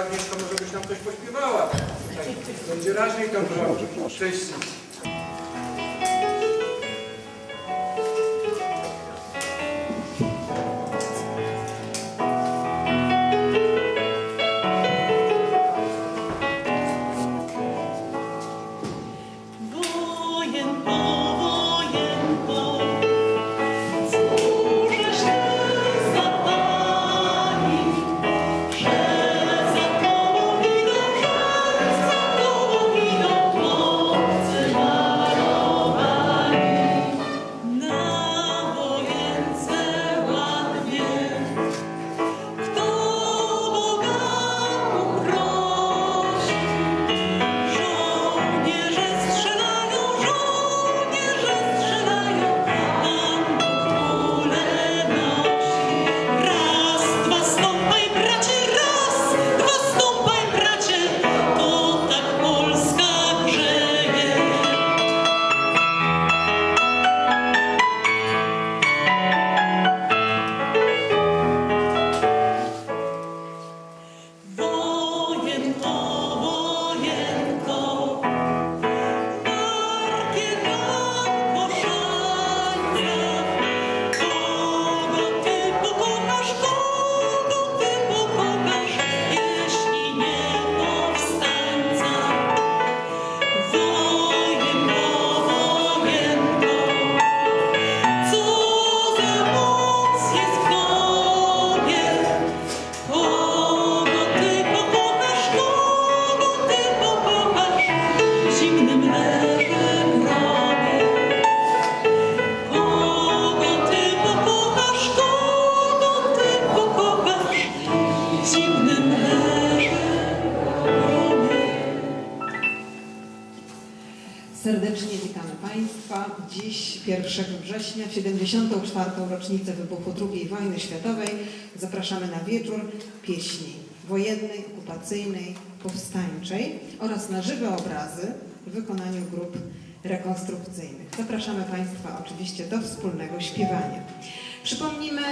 Agnieszka może byś nam coś pośpiewała. Będzie raźniej tam była. Cześć. Serdecznie witamy Państwa. Dziś, 1 września, w 74. rocznicę wybuchu II wojny światowej, zapraszamy na wieczór pieśni wojennej, okupacyjnej, powstańczej oraz na żywe obrazy w wykonaniu grup rekonstrukcyjnych. Zapraszamy Państwa oczywiście do wspólnego śpiewania. Przypomnimy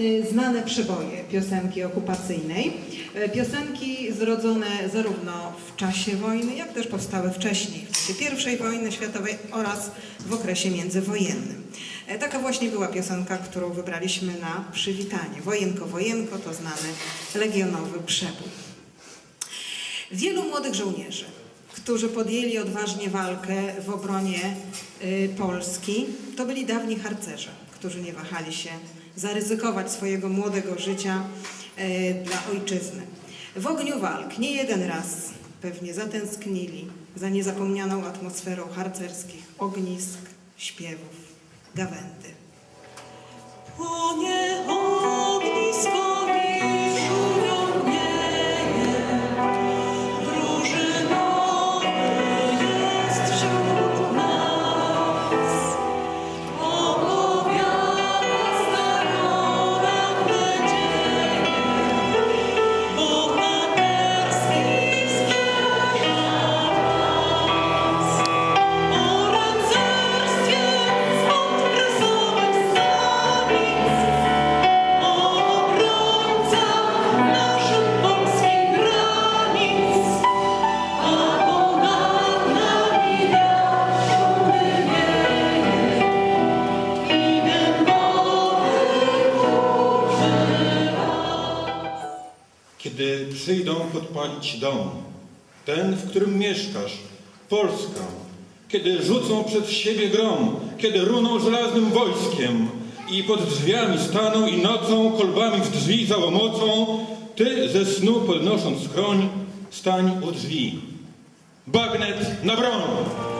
y, znane przeboje piosenki okupacyjnej. E, Piosenki zrodzone zarówno w czasie wojny, jak też powstałe wcześniej, czasie I wojny światowej oraz w okresie międzywojennym. E, Taka właśnie była piosenka, którą wybraliśmy na przywitanie. Wojenko, wojenko to znany legionowy przebój. Wielu młodych żołnierzy, którzy podjęli odważnie walkę w obronie y, Polski, to byli dawni harcerze, którzy nie wahali się zaryzykować swojego młodego życia y, dla ojczyzny. W ogniu walk nie jeden raz pewnie zatęsknili za niezapomnianą atmosferą harcerskich ognisk, śpiewów, gawędy. Płonie ognisko podpalić dom, ten, w którym mieszkasz, Polska, kiedy rzucą przed siebie grom, kiedy runą żelaznym wojskiem i pod drzwiami staną i nocą kolbami w drzwi załomocą, ty ze snu podnosząc skroń, stań u drzwi. Bagnet na broń!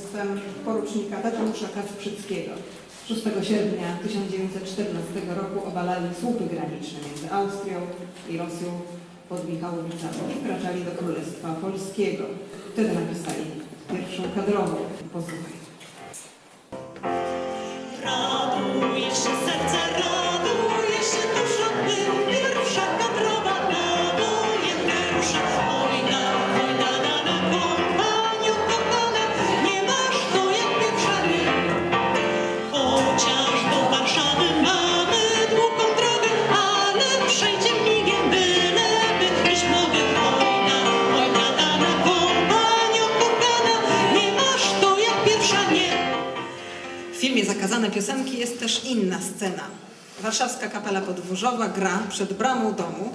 Dowództwem porucznika Tadeusza Kacprzyckiego. 6 sierpnia 1914 roku obalali słupy graniczne między Austrią i Rosją pod Michałowicami i wkraczali do Królestwa Polskiego. Wtedy napisali pierwszą kadrową. Posłuchaj. Filmie Zakazane piosenki jest też inna scena. Warszawska kapela podwórzowa gra przed bramą domu,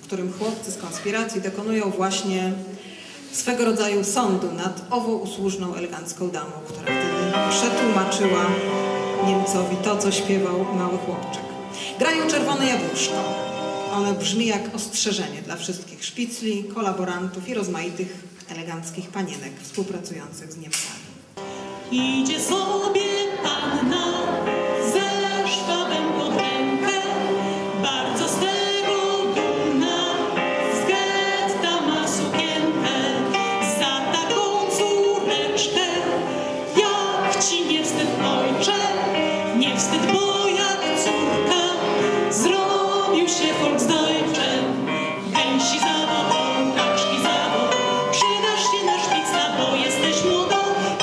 w którym chłopcy z konspiracji dokonują właśnie swego rodzaju sądu nad ową usłużną, elegancką damą, która wtedy przetłumaczyła Niemcowi to, co śpiewał mały chłopczyk. Grają Czerwone Jabłuszko. Ono brzmi jak ostrzeżenie dla wszystkich szpicli, kolaborantów i rozmaitych eleganckich panienek współpracujących z Niemcami. Idzie sobie ci nie wstyd ojcze, nie wstyd, bo jak córka, zrobił się Volksdeutschem, gęsi zawód, kaczki zawód, przydasz się na szpicla, bo jesteś młodą,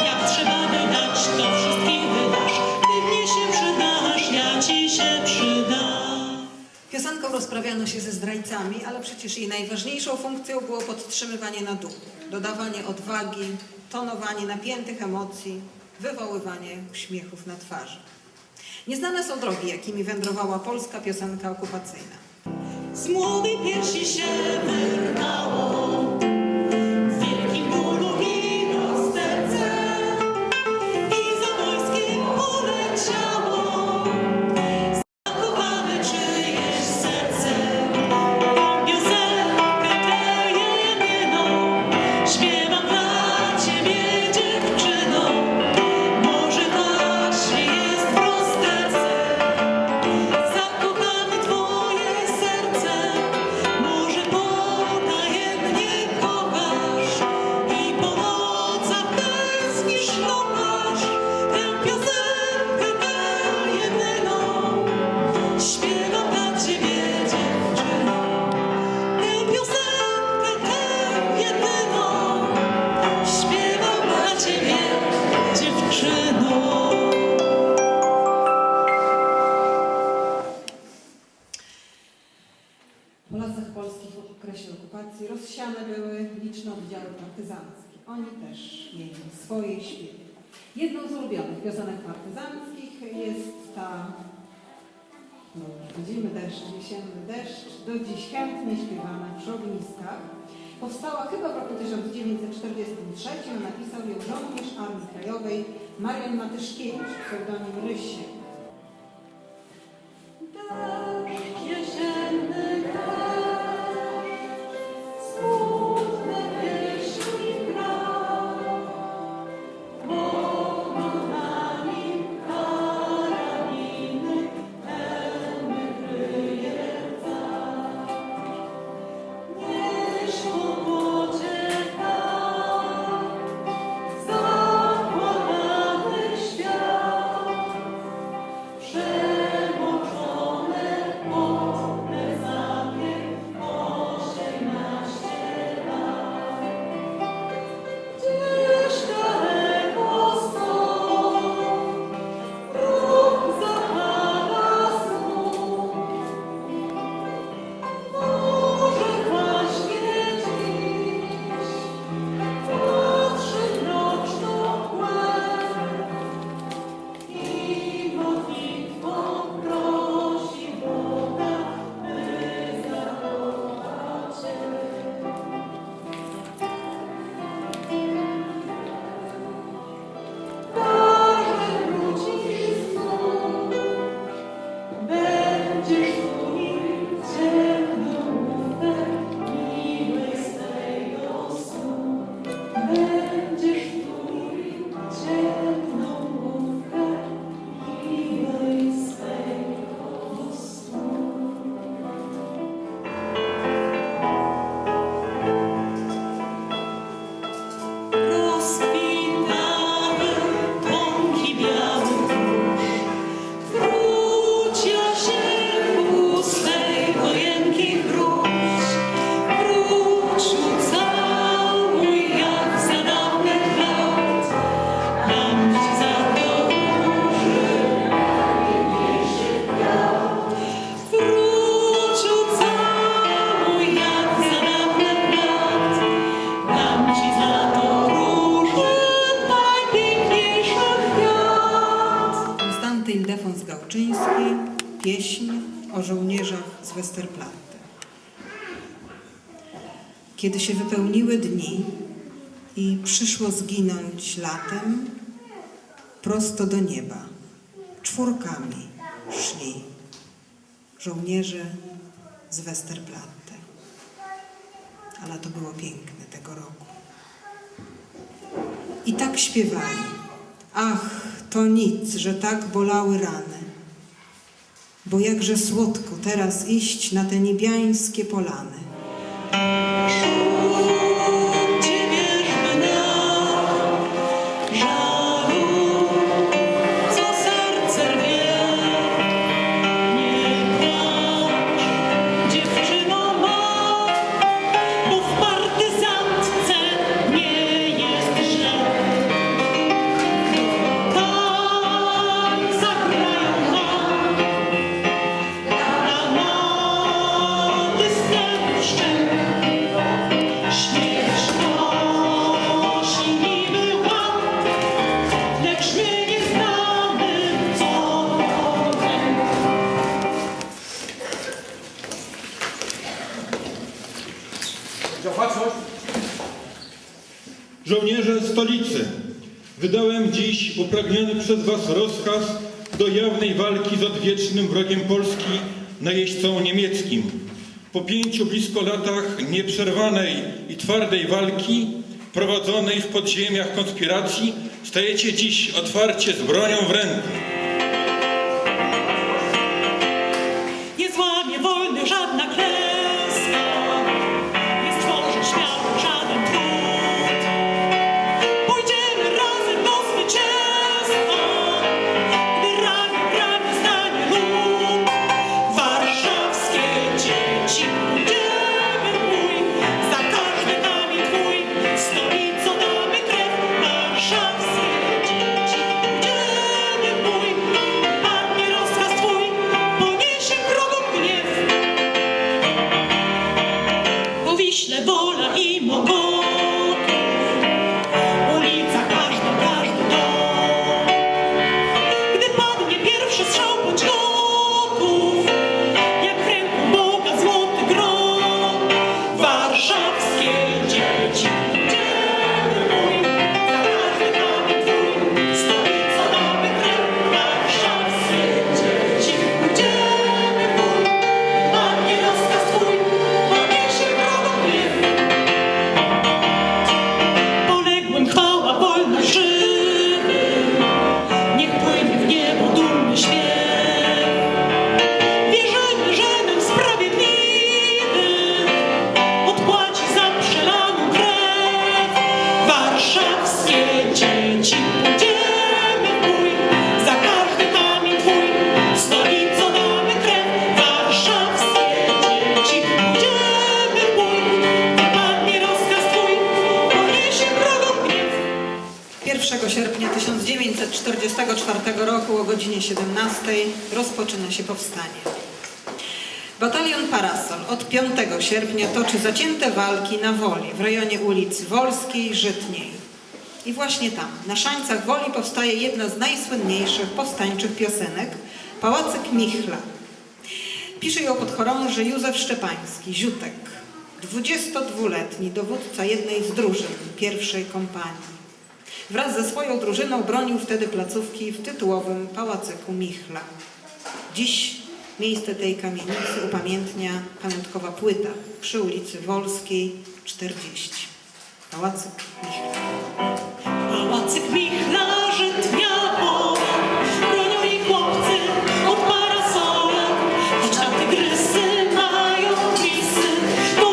jak trzeba wydać, to wszystkich wydasz, ty mnie się przydasz, ja ci się przydam. Piosenką rozprawiano się ze zdrajcami, ale przecież jej najważniejszą funkcją było podtrzymywanie na duchu, dodawanie odwagi, tonowanie napiętych emocji, wywoływanie uśmiechów na twarzy. Nieznane są drogi, jakimi wędrowała polska piosenka okupacyjna. Z młodej piersi się wyrwało, rozsiane były liczne oddziały partyzanckie. Oni też mieli swoje śpiewy. Jedną z ulubionych piosenek partyzanckich jest ta, no widzimy deszcz, jesienny deszcz, do dziś chętnie śpiewana przy ogniskach. Powstała chyba w roku 1943, napisał ją żołnierz Armii Krajowej Marian Matyszkiewicz, pseudonim Rysie. Deszcz zginąć latem, prosto do nieba, czwórkami szli żołnierze z Westerplatte. Ale to było piękne tego roku. I tak śpiewali. Ach, to nic, że tak bolały rany. Bo jakże słodko teraz iść na te niebiańskie polany. Przez was rozkaz do jawnej walki z odwiecznym wrogiem Polski, najeźdźcą niemieckim. Po pięciu blisko latach nieprzerwanej i twardej walki, prowadzonej w podziemiach konspiracji, stajecie dziś otwarcie z bronią w ręku. Warszawskie dzieci, pójdziemy bój, za każdy kamień twój, stolicą damy krew. Warszawskie dzieci, pójdziemy bój, padnie rozkaz twój, poniesie wrogom gniew. 1 sierpnia 1944 roku o godzinie 17 rozpoczyna się powstanie. Batalion Parasol od 5 sierpnia toczy zacięte walki na Woli w rejonie ulic Wolskiej, Żytniej. I właśnie tam, na Szańcach Woli powstaje jedna z najsłynniejszych powstańczych piosenek – Pałacyk Michla. Pisze ją podchorąży Józef Szczepański, Ziutek, 22-letni dowódca jednej z drużyn pierwszej kompanii. Wraz ze swoją drużyną bronił wtedy placówki w tytułowym Pałacyku Michla. Dziś miejsce tej kamienicy upamiętnia pamiątkowa płyta przy ulicy Wolskiej 40. Pałacyk Michla. Pałacyk Michla, Żytniało, bronią chłopcy tygrysy mają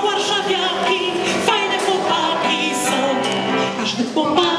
warszawiaki, fajne chłopaki są.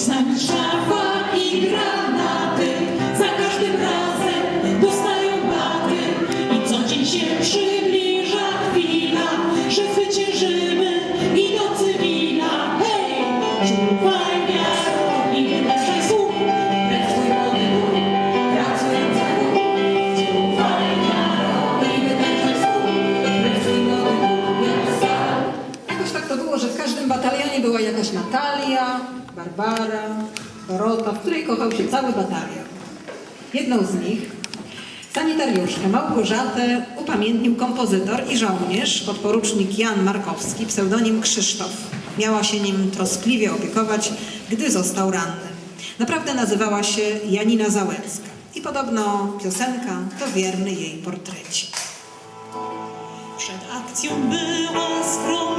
Александр Шафа играл. Barbara, Dorota, w której kochał się cały batalion. Jedną z nich, sanitariuszkę Małgorzatę, upamiętnił kompozytor i żołnierz, podporucznik Jan Markowski, pseudonim Krzysztof. Miała się nim troskliwie opiekować, gdy został ranny. Naprawdę nazywała się Janina Załęcka i podobno piosenka to wierny jej portrecik. Przed akcją była skromną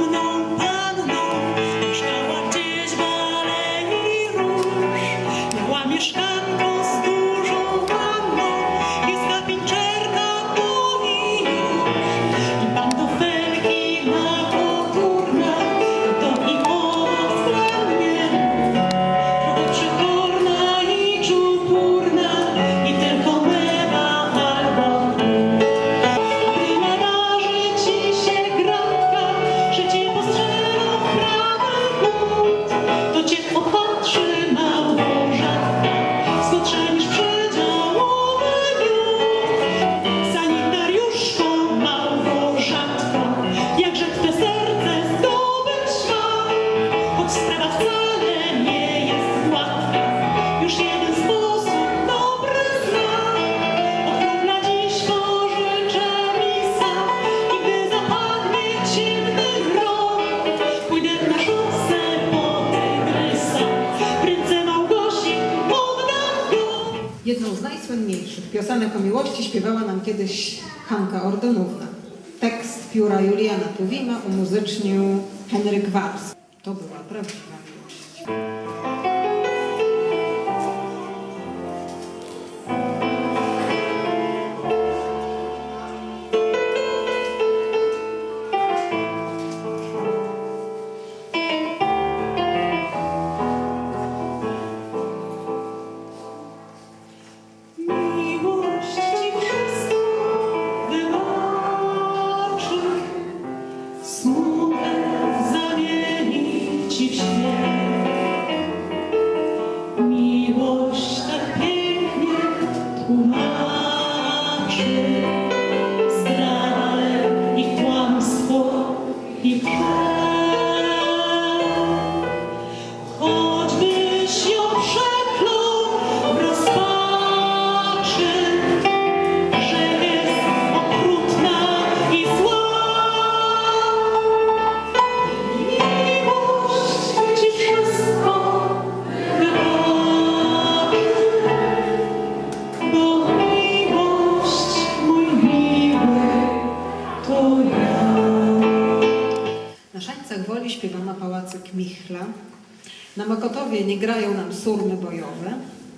Tuwima umuzycznił Henryk Wars. To była prawdziwa miłość. Na Mokotowie nie grają nam surmy bojowe.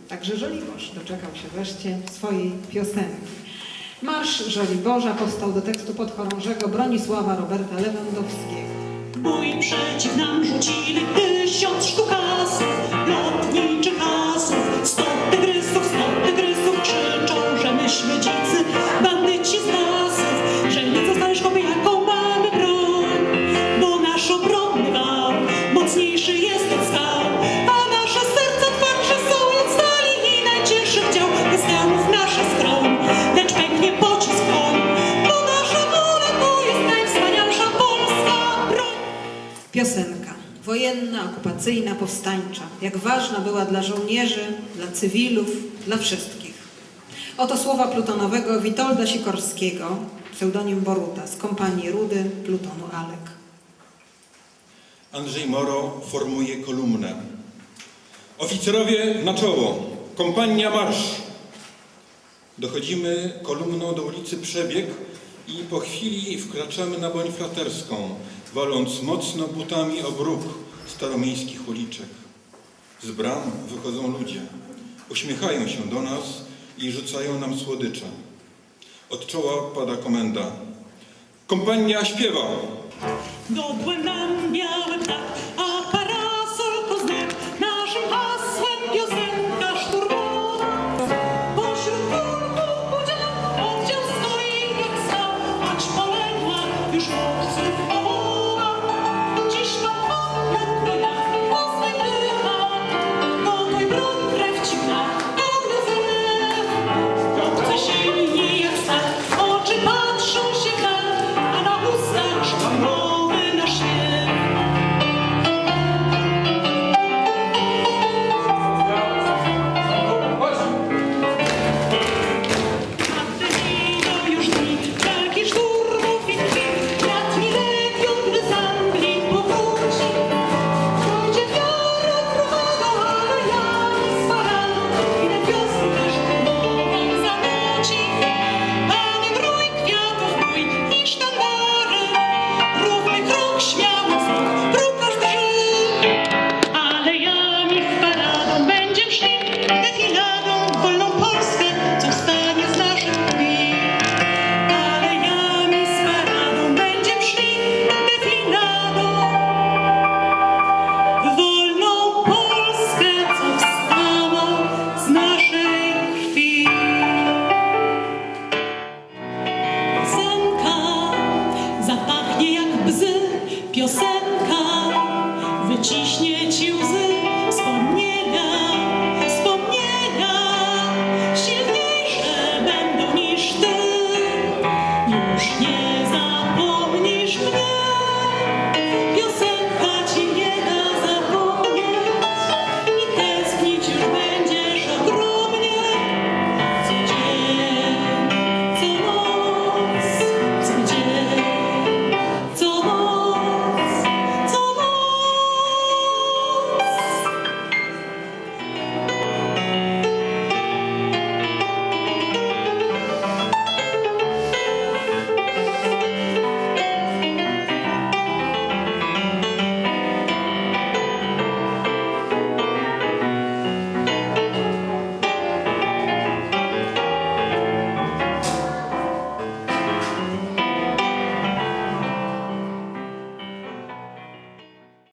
Także Żoliborz doczekał się wreszcie swojej piosenki. Marsz Żoliborza powstał do tekstu podchorążego Bronisława Roberta Lewandowskiego. Bój przeciw nam rzucili tysiąc sztuk Jak ważna była dla żołnierzy, dla cywilów, dla wszystkich. Oto słowa plutonowego Witolda Sikorskiego, pseudonim Boruta, z kompanii Rudy Plutonu Alek. Andrzej Moro formuje kolumnę. Oficerowie na czoło, kompania marsz. Dochodzimy kolumną do ulicy Przebieg i po chwili wkraczamy na Bonifraterską, waląc mocno butami o bruk staromiejskich uliczek. Z bram wychodzą ludzie. Uśmiechają się do nas i rzucają nam słodycze. Od czoła pada komenda. Kompania śpiewa. Godłem nam biały ptak,